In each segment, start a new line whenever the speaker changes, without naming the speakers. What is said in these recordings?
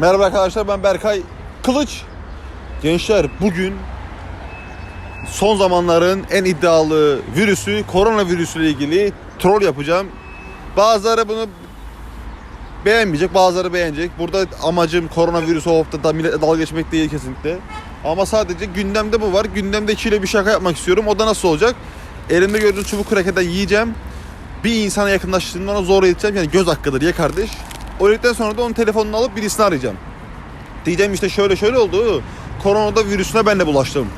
Merhaba arkadaşlar ben Berkay Kılıç. Gençler bugün son zamanların en iddialı virüsü koronavirüsü ile ilgili troll yapacağım. Bazıları bunu beğenmeyecek, bazıları beğenecek. Burada amacım koronavirüsü olup da milletle dalga geçmek değil kesinlikle. Ama sadece gündemde bu var. Gündemde ikili bir şaka yapmak istiyorum. O da nasıl olacak? Elimde gördüğünüz çubuk krakeden yiyeceğim. Bir insana yakınlaştığımda ona zor edeceğim. Yani göz hakkıdır ye kardeş. O yedikten sonra da onun telefonunu alıp birisini arayacağım. Diyeceğim işte şöyle şöyle oldu. Koronada virüsüne ben de bulaştım.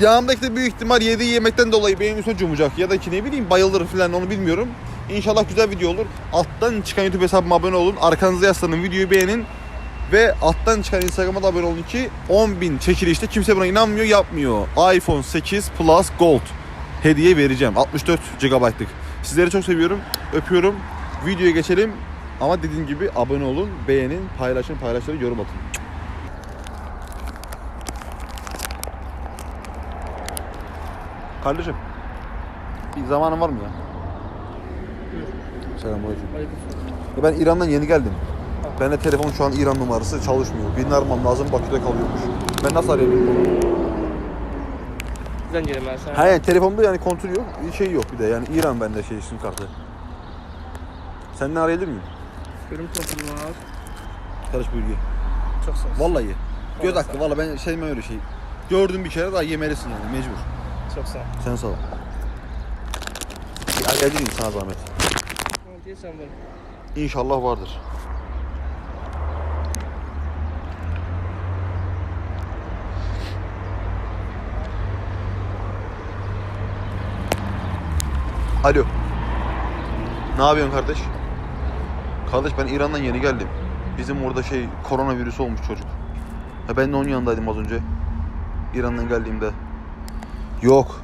Yanımdaki de büyük ihtimal yediği yemekten dolayı benim üstüne cumacak. Ya da ki ne bileyim bayılır falan onu bilmiyorum. İnşallah güzel video olur. Alttan çıkan YouTube hesabıma abone olun. Arkanıza yaslanın. Videoyu beğenin. Ve alttan çıkan Instagram'a da abone olun ki 10.000 çekilişte kimse buna inanmıyor yapmıyor. iPhone 8 Plus Gold hediye vereceğim. 64 GB'lık. Sizleri çok seviyorum. Öpüyorum. Videoya geçelim. Ama dediğim gibi abone olun, beğenin, paylaşın, paylaşın, yorum atın. Kardeşim, bir zamanın var mı ya? Selamünaleyküm. Ya ben İran'dan yeni geldim. Bende telefon şu an İran numarası çalışmıyor. Birini aramam lazım, Bakü'de kalıyormuş. Ben nasıl arayabilirim bunu?
Zəng eləməli sən.
Ha yani telefonda yani kontrol yok, şey yok bir de yani İran bende şey sim kartı. Seninle arayabilir miyim?
Görüm toplum var.
Kardeş buyur ye.
Çox sağ ol.
Vallahi. Göz hakkı valla ben sevmem öyle şey. Gördüm bir kere daha yemelisin yani mecbur.
Çox sağ ol.
Sen sağ ol. Bir arayabilir miyim sana zahmet?
Ha, Deyirsən var.
İnşallah vardır. Alo. Ne yapıyorsun kardeş? Kardeş ben İran'dan yeni geldim. Bizim orada şey koronavirüsü olmuş çocuk. Ha ben de onun yanındaydım az önce. İran'dan geldiğimde. Yok.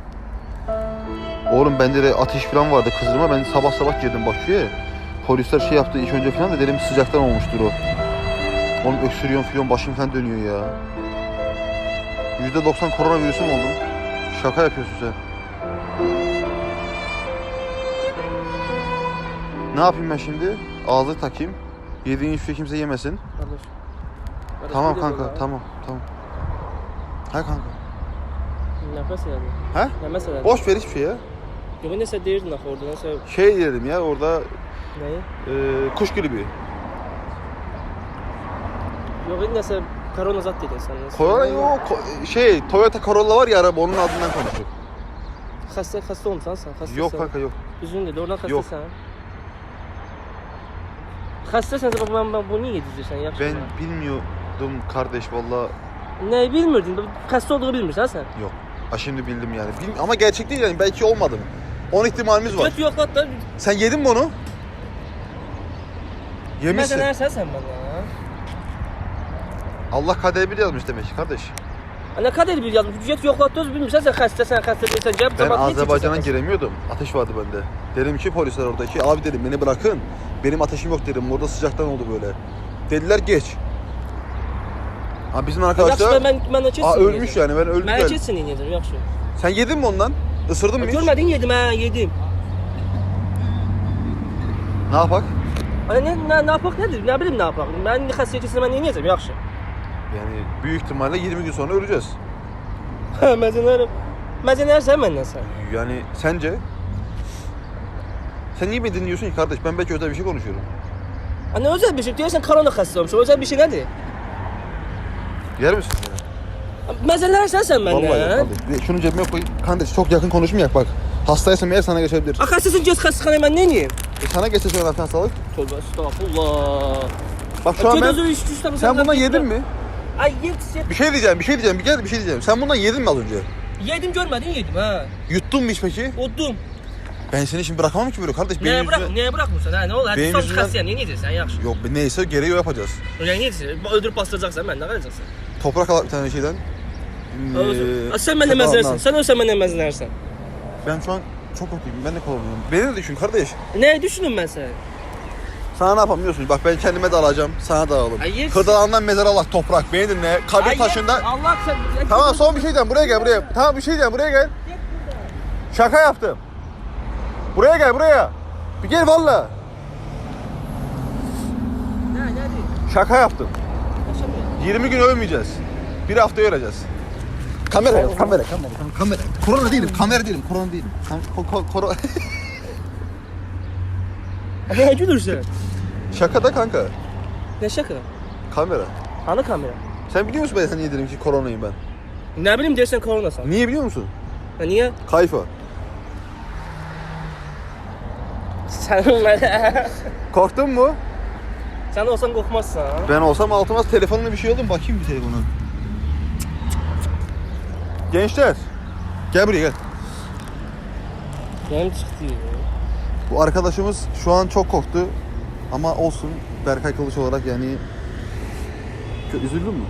Oğlum bende de ateş falan vardı kızdırma. Ben sabah sabah girdim Bakü'ye. Polisler şey yaptı ilk önce falan da dedim sıcaktan olmuştur o. Oğlum öksürüyorum falan başım falan dönüyor ya. %90 koronavirüsü mü oldum? Şaka yapıyorsun sen. Ne yapayım ben şimdi? Ağzı takayım. Yediğin hiçbir şey kimse yemesin.
Qardaş,
Tamam kanka,
var.
tamam, tamam. Ha kanka.
Nə məsələdir?
Ha?
Nə məsələdir?
Boş ver hiçbir şey ya.
Yox, nəsə deyirdin axı orada, nəsə
Şey dedim ya orada
nəyi?
e, kuş gribi.
Yox, indi nəsə korona zad dedin sən. nəsə.
Korona yok. ko- şey Toyota Corolla var ya araba onun adından konuştuk.
Xəstə, xəstə olmusan sən? Xəstəsən.
Yok kanka yok.
Üzün dedi, oradan
Yok.
xəstəsən. Xəstəsənsə bax mən, mən bunu niyə yedirsən? Yaxşı.
Ben bilmiyordum kardeş valla.
Nəyi bilmirdin? Xəstə olduğunu bilmirsən sən?
Yok. Ha şimdi bildim yani. Bil- ama gerçek değil yani belki olmadım. 10 ihtimalimiz var.
Göt yoxlat da.
Sen yedin mi onu? Yemişsin.
dənərsən sən mənə.
Allah kader bir yazmış demek ki kardeş.
Nə qədər bir yazmış. Da öz bilmirsən sən xəstəsən, xəstə deyilsən. Gəl
Ben
niyə
Azerbaycan'a giremiyordum. Ateş vardı bende. Dedim ki polisler oradaki abi dedim beni bırakın. Benim ateşim yok dedim. Orada sıcaktan oldu böyle. Dediler geç. Ha bizim
Yaxşı da
arkadaşlar
mən mənə keçsin.
Aa ölmüş yani ben öldüm. Ben.
keçsin yeyəcəm, yaxşı.
Sen yedin mi ondan? Isırdın mı hiç?
Görmədin yedim hə, yedim.
Ne yapak?
Ana nə nə nə yapaq nədir? Nə bilim nə yapaq. Mən xəstəyə keçsəm mən nə edəcəm, yaxşı.
Yani büyük ihtimalle 20 gün sonra öleceğiz.
Məzənərəm. Məzənərsən məndən sən.
Yani sence? Sen niye beni dinliyorsun ki kardeş? Ben belki özel bir şey konuşuyorum.
Ana özəl bir şey deyirsən korona xəstə olmuş. Özəl bir şey nədir?
Yer misin?
Məzənərsən sən
Vallahi
məndən.
yok abi. Bir Şunu cebime koy. Kardeş çok yakın konuşmayak bak. Hastaysam eğer sana geçebilir.
A xəstəsin get xəstəxanaya mən nə edeyim?
E sana geçse sonra sağlık.
Tövbə estağfurullah.
Bak şu an ben... Sen bundan yedin mi?
Ay yed.
Bir şey diyeceğim, bir şey diyeceğim. Bir gel bir şey diyeceğim. Sen bundan yedin mi az önce?
Yedim görmədin, yedim hə.
Yuttun mu hiç peki?
Odum.
Ben seni şimdi bırakamam ki böyle kardeş. Benim
Nəyə bırak,
yüzümden-
nəyə buraxmırsan? Hə, nə olar?
Benim
Sən
yüzümden-
xəstəyəm, nə edirsən? Yaxşı.
Yok neyse gereği o yapacağız.
Yəni nə edirsən? Öldürüb bastıracaqsan, mən nə qalacaqsan?
Toprak al bir tane şeyden. Ee,
Sən məndən
çatal
məzənərsən.
al.
Sən ölsən məndən məzənərsən.
Ben şu an çok okuyayım. Ben de kovalıyorum. Beni de düşün kardeş.
Nəyi düşünün mən sən?
Sana ne yapamıyorsun? Bak ben kendime de alacağım. Sana da alalım.
Hayır.
Kırdalandan mezara Allah toprak. Beni dinle. Kabir
Ay,
taşında.
Allah sən.
Tamam son bir şey diyeceğim. Buraya gel buraya. Tamam bir şey diyeceğim. Buraya gel. Şaka yaptım. Buraya gel buraya. Bir gel valla. Şaka yaptım. 20 gün ölmeyeceğiz. Bir hafta öleceğiz. Kamera yok, kamera, kamera, kamera. Korona değilim, kamera değilim, korona değilim. Kam- ko- ko- koro-
Ne gülürsün?
Şaka da kanka.
Ne şaka?
Kamera.
Ana kamera.
Sen biliyor musun ben niye dedim ki koronayım ben?
Ne bileyim dersen koronasın.
Niye biliyor musun?
Ha, niye?
Kayfa.
Sen
Korktun mu?
Sen olsan korkmazsın. ha.
Ben olsam altıma telefonla bir şey oldu mu? Bakayım bir telefona. Gençler. Gel buraya gel.
Benim çıktı.
Bu arkadaşımız şu an çok korktu. Ama olsun. Berkay Kılıç olarak yani... Çok üzüldün mü?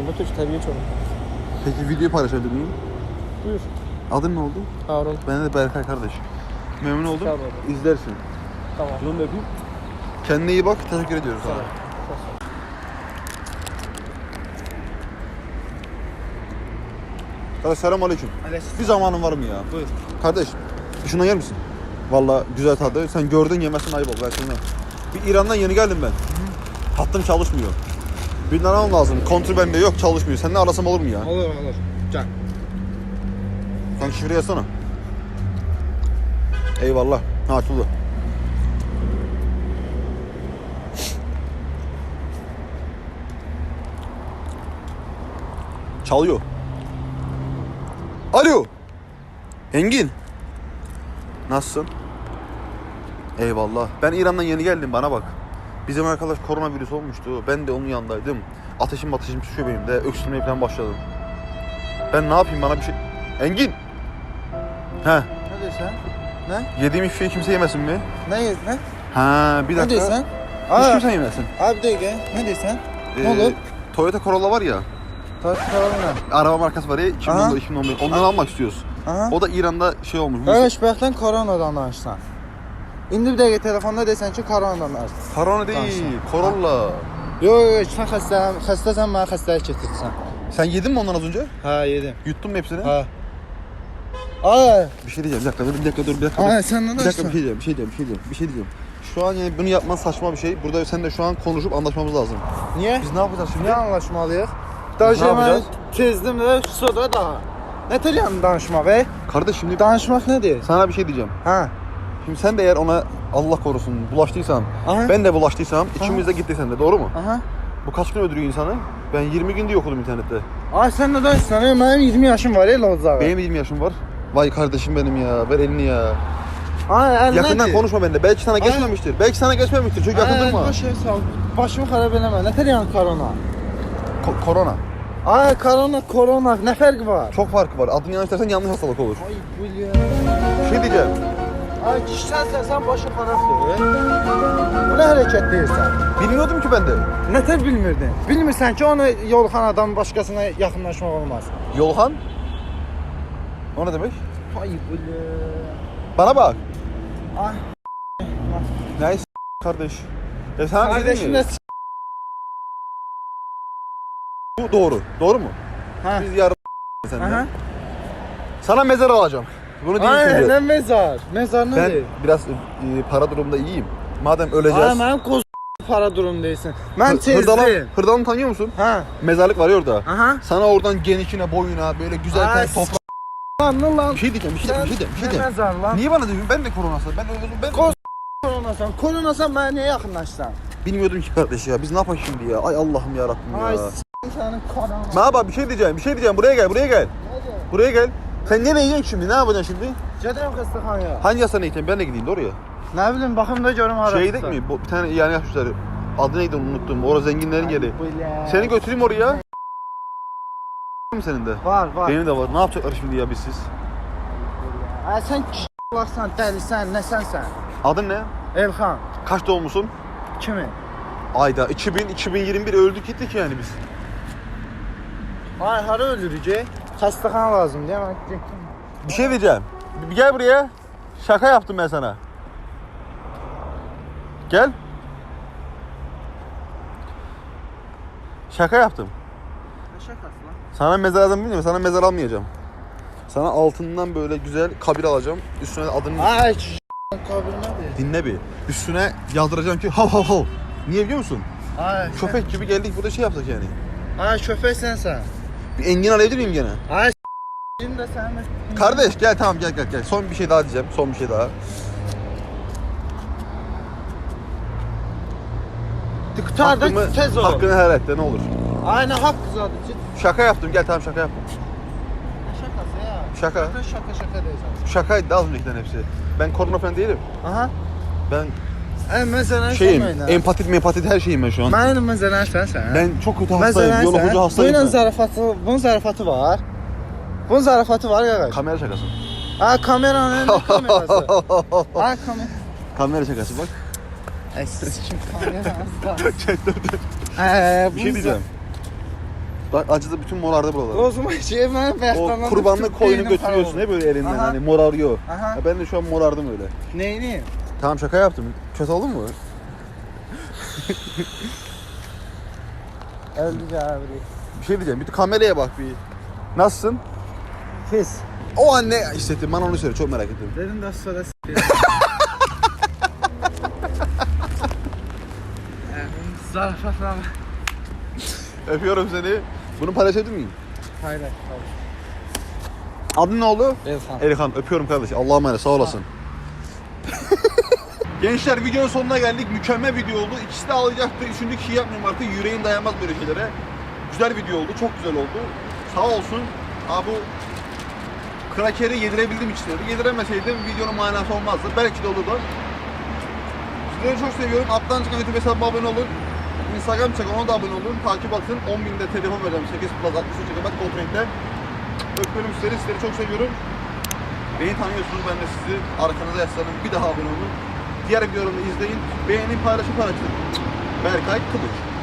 Onda kötü tabii çok.
Peki video paylaşabilir miyim?
Buyur.
Adın ne oldu?
Harun.
Ben de Berkay kardeş. Memnun oldum.
Sağ ol abi.
İzlersin.
Tamam.
Bunu da yapayım. Kendine iyi bak. Teşekkür ediyoruz sana.
Tamam.
Kardeş selam aleyküm.
Aleyküm.
Bir zamanın var mı ya?
Buyur.
Kardeş şundan yer misin? Valla güzel tadı. Sen gördün yemezsin ayıp ol. Ben. Bir İran'dan yeni geldim ben. Hattım çalışmıyor. Bir almam lazım. Kontür bende yok çalışmıyor. Seninle arasam olur mu ya?
Olur olur. Can.
Sen şifre yazsana. Eyvallah. Ha açıldı. Çalıyor. Alo. Engin. Nasılsın? Eyvallah. Ben İran'dan yeni geldim bana bak. Bizim arkadaş koronavirüs olmuştu. Ben de onun yanındaydım. Ateşim ateşim düşüyor benim de. Öksürmeye falan başladım. Ben ne yapayım bana bir şey... Engin. He.
Ne diyorsun? Ne?
Yediğim ifşeyi kimse yemesin mi?
Ne yedin? Ne?
Ha bir
Ne
dakika.
diyorsun?
Hiç
Aa,
kimse yemesin.
abi bir dakika. Ne diyorsun?
Ee,
Ne olur?
Toyota Corolla var ya.
Taş kararına.
Araba markası var ya 2014 2015. Ondan almak istiyoruz. O da İran'da şey olmuş.
Qardaş, bəxtən koronadan danışsan. İndi bir dəqiqə telefonda desən ki, koronadan danışsan.
Corona değil,
Danışma.
Corolla.
Yox, yox, sən xəstə, xəstəsən, mənə xəstəlik gətirsən.
Sen yedin mi ondan az önce?
Hə, yedim.
Yuttun mu hepsini?
Hə. Ay,
Bir şey diyeceğim. Bir dakika dur, bir dakika dur, bir dakika. dur.
sən nə
Bir dakika bir şey diyeceğim, bir şey diyeceğim, bir şey diyeceğim, bir şey diyeceğim. Şu an yani bunu yapman saçma bir şey. Burada sen de şu an konuşup anlaşmamız lazım.
Niyə?
Biz ne yapacağız şimdi?
Niyə anlaşmalıyıq? Dajı mən
yapacağız?
kezdim də soda da. Nə tələyəm danışmaq, ey?
Kardeş şimdi
Danışmaq nədir?
sana bir şey diyeceğim.
Hə.
Şimdi sen de eğer ona Allah korusun bulaştıysan,
Aha.
ben de bulaştıysam, içimizde gittiysen de doğru mu?
Aha.
Bu kaç gün öldürüyor insanı? Ben 20 gün diye okudum internette.
Ay sən nə danışsan? ey? Mənim 20 yaşım var, ey Lozağa.
Benim 20 yaşım var. Vay kardeşim benim ya. Ver elini ya.
Ay, əl
Yakından
nədir?
konuşma benimle. Belki sana geçmemiştir. Belki sana geçmemiştir. Çok yakın
Ay,
durma.
Başımı eləmə. Nə tələyəm korona?
Ko- korona.
Ay, korona, korona. Nə fərqi var?
Çok farkı var. Adını yanlış dersen yanlış hastalık olur.
Ay, bu ya.
Bir şey diyeceğim.
Ay, kişisən sən başın xarabdır. Bu nə hərəkət deyirsən?
Bilmiyordum ki ben de.
Nətər bilmirdin? Bilmirsən ki, onu yolxan adam başqasına yaxınlaşmaq olmaz.
Yolhan. O ne demek?
Ay, bu ya.
Bana bak.
Ay,
Neyse kardeş. Ya sana bir şey
kardeşim
diyeyim
də
mi? Bu doğru. Doğru mu?
Hə.
Biz yarın senden.
Aha.
Sana mezar alacağım. Bunu diyeyim
Ay,
şimdi.
nə mezar? Mezar
Ben
nədir?
biraz e, para durumda iyiyim. Madem öleceğiz.
Ay, mənim qoz para durum deyilsin. Mən
Hı- Hırdalan. Hırdalan'ı tanıyor musun?
Hə.
Mezarlık var ya orada.
Aha.
Sana oradan genişine, boyuna böyle güzel
Ay,
tane toprak.
Lan lan.
Bir şey diyeceğim, bir şey diyeceğim, bir şey diyeceğim. Bir şey diyeceğim.
mezar lan?
Niye bana diyorsun? Ben de koronası. Ben öyle ben
Kos- Koronasan, koronasan mənə niyə yaxınlaşsan?
bilmiyordum ki kardeş ya. Biz ne yapalım şimdi ya? Ay Allah'ım ya Rabbim
Ay,
ya.
s**in sənin
Ne yapalım? Bir şey diyeceğim, bir şey diyeceğim. Buraya gel, buraya gel. Buraya gel. Sen nereye yiyeceksin şimdi? Ne yapacaksın şimdi?
Gedirəm xəstəxanaya.
Hangi hastaneye gideceksin? Ben de gideyim de oraya.
Nə bilim, baxım da görüm hara.
Şeydek mi? Bu, bir tane yani yapmışlar. Adı neydi unuttum. Orada zenginlerin yeri. Seni götüreyim oraya. mi senin de?
Var, var.
Benim de var. Ne yapacaklar şimdi ya biz siz?
Ay, sən k***larsan, dəlisən, nəsən sən?
Adın ne?
Elxan,
Kaç doğumlusun?
kimi?
Ayda 2000 2021 öldük gittik yani biz.
Ay, hara ölürük? e? Xəstəxana lazım, deyə mən getdim.
Bir şey diyeceğim. Bir gel buraya. Şaka yaptım ben sana. Gel. Şaka yaptım.
Nə şəkası lan?
Sana mezar alacağım bilmiyorum. Sana mezar almayacağım. Sana altından böyle güzel kabir alacağım. Üstüne adını
Ay, k***, kabir nədir?
dinle bir. Üstüne yazdıracağım ki hav hav hav. Niye biliyor musun?
Ay,
Köpek gibi geldik burada şey yapsak yani.
Ay köpeksən sən.
Bir engin alabilir miyim gene?
Ay də sən.
Kardeş gel tamam gel gel gel. Son bir şey daha diyeceğim. Son bir şey daha. Hakkımı,
tez ol.
hakkını helal et de ne olur.
Ay nə haqq zadı.
Şaka yaptım gel tamam şaka yaptım.
Şakası ya.
Şaka.
Şaka şaka şaka deyirsən.
Şakaydı da az öncekilerin hepsi. Ben korona falan değilim.
Aha.
Ben
Ay məsələn
şeyim,
sən
empatit mempatit her şeyim ben şu an.
Mənim məsələn sən sən.
Ben çok kötü hastayım, yolucu
sən.
hastayım.
Bunun
ben.
zarafatı, bunun zarafatı var. Bunun zarafatı var ya.
Kamera şakası.
Ha kameranın ne kamerası? Ha kamera.
Kamera şakası bak.
Ay siz kim kamerası? Eee
bir şey diyeceğim. Bak acıdı bütün morardı buralar.
O zaman şey ben
O kurbanlık koyunu götürüyorsun hep böyle elinden
Aha.
hani morarıyor.
Aha.
Ya ben de şu an morardım öyle.
Neyini?
Tamam şaka yaptım. Kötü oldu mu?
Öldü abi.
Bir şey diyeceğim. Bir kameraya bak bir. Nasılsın?
Pis.
O an ne hissettin? Bana onu söyle. Çok merak ettim.
Dedim de sonra s***. Zarafatla.
Öpüyorum seni. Bunu paylaşabilir miyim?
Hayır.
Adın ne oldu?
Elhan.
Elihan öpüyorum kardeş. Allah'a emanet sağ olasın. Gençler videonun sonuna geldik. Mükemmel video oldu. İkisi de ağlayacaktı. Üçüncü kişi yapmıyorum artık. Yüreğim dayanmaz böyle şeylere. Güzel video oldu. Çok güzel oldu. Sağ olsun. Abi bu krakeri yedirebildim içleri. Yediremeseydim videonun manası olmazdı. Belki de olurdu. Sizleri çok seviyorum. Alttan çıkan YouTube hesabıma abone olun. Instagram çekin ona da abone olun. Takip atın. 10 binde telefon vereceğim. 8 Plus 63 GB gold renkte. Öpüyorum sizleri. Sizleri çok seviyorum. Beni tanıyorsunuz. Ben de sizi arkanıza yaslanın. Bir daha abone olun. Diğer videolarımı izleyin. Beğenin, paylaşın, paylaşın. Berkay Kılıç.